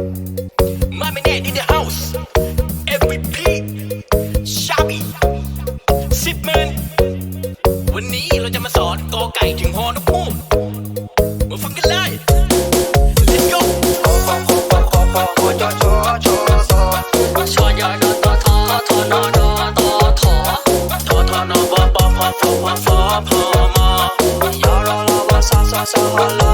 My man in the house MVP ชาบีสิบหมื่นวันนี้เราจะมาสอนกอไก่ถึงฮอนกฮูกมาฟังกันเลย Let's go ชอยอดอตอทอทอนอดอตอถอทอทอนอปอปอพอฟอพอฟอพอมอยอรอรอวอซอซอซอฮอลอ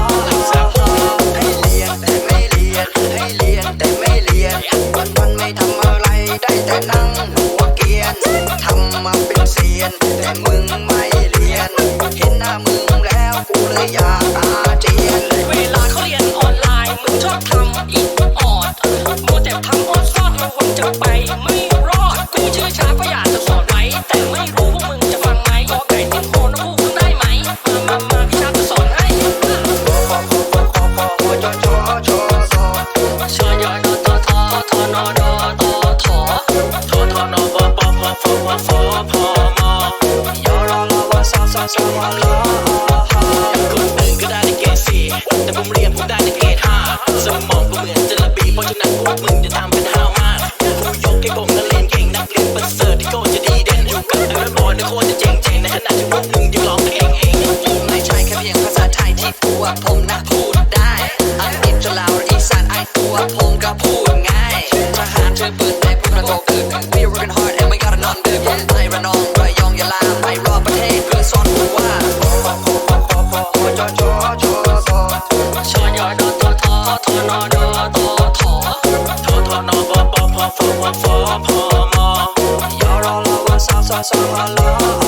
ยน แต่มึงไม่เรียน เห็นหน้ามึงแล้วกูเลยอยากอาเจียน เวลาเขาเรียนออนไลน์มึงชอบทำอีกออดมัวแต่ทำออนซอดระวังจะไปไม่รอด กูชื่อช้าก็อยากจะสอนไว้ แต่ไม่รู้พวกมึงจะฟังไหมกอไก่ติงโคนพูดได้ไหม มามามาพี่ช้าจะสอนให้ชอยอดอตอทอทอนอดอ แต่ผมเรียนผมได้ในเกรดห้าสมองก็เหมือนจระบีเพราะฉะนั้นพวกมึงจะทำเป็นห้าวมากผู้ยกให้ผมนักเรียนเก่งนักเรียนประเสริฐที่โคตรจะดีเด่นอยู่กับไอ้บอลในโคตรจะเจ๋งเจ๋งในขณะที่พวกมึงยังร้องเพลงเองไม่ใช่แค่เพียงภาษาไทยที่ตัวผมนะพู paso, ojalá.